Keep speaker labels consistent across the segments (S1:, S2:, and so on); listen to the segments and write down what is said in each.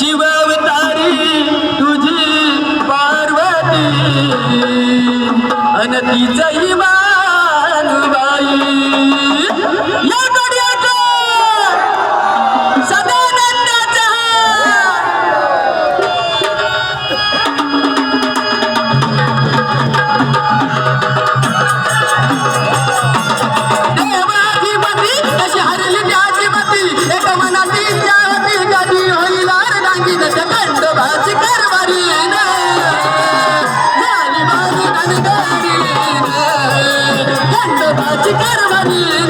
S1: शिवतारी तुझी पार्वती. अनतीच बाई. de caravana.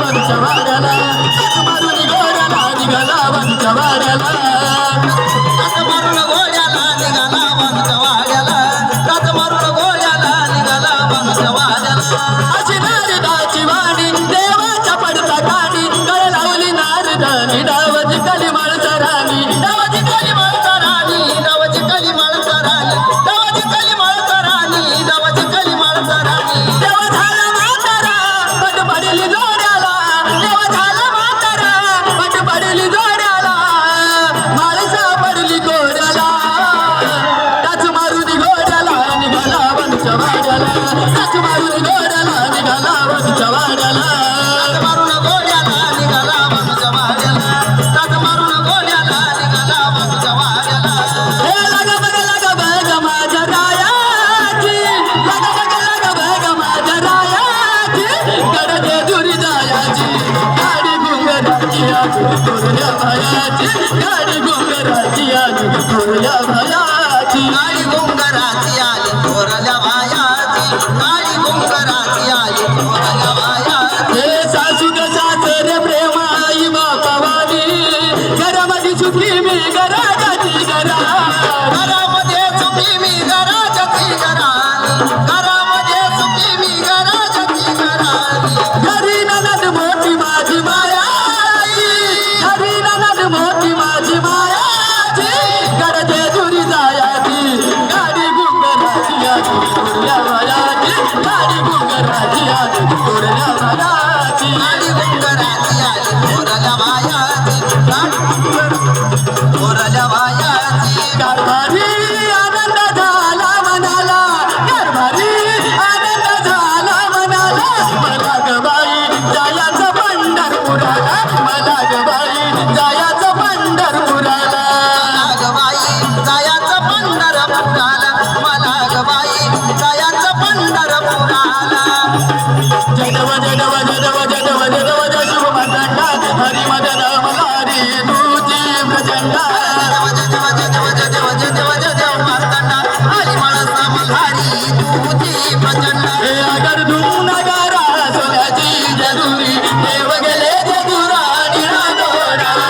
S1: वंच वाड्याला मारून गोड्याला निघाला वंच वाड्याला मारून गोड्याला निघाला वंच अशी नारदाची वाणी देवा. गोऱ्या भयाची गाडी गोंगराची आली भयाची गाडी
S2: Oh, जगव
S1: जगव जगव जगव जगव जगव शुभ मदंडा हरी मदन मदारी दूजी प्रचंडा